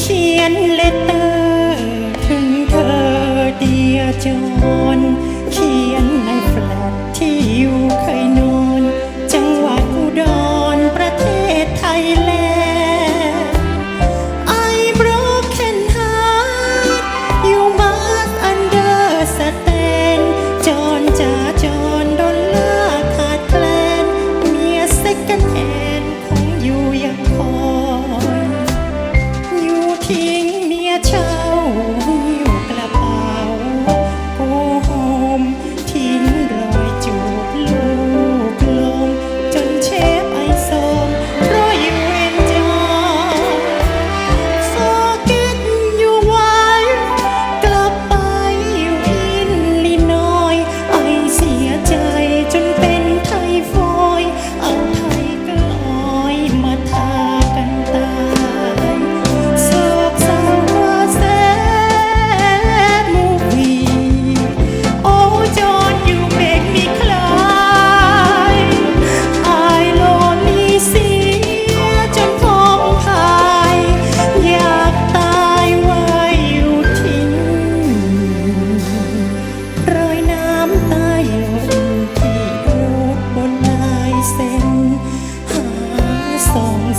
เขียนเลตเตอร์ ถึงเธอเดียจอน king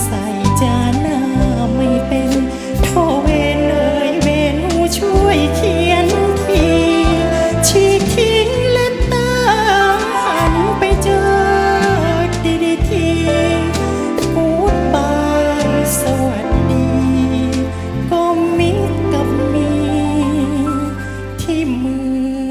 ใส่จานหน้าไม่เป็นโทเวนเลยเวนูช่วยเขียนทีชีทิ้งและตาหันไปเจอดีดีทีพูดบายสวัสดี ก็มิกับมีที่มือ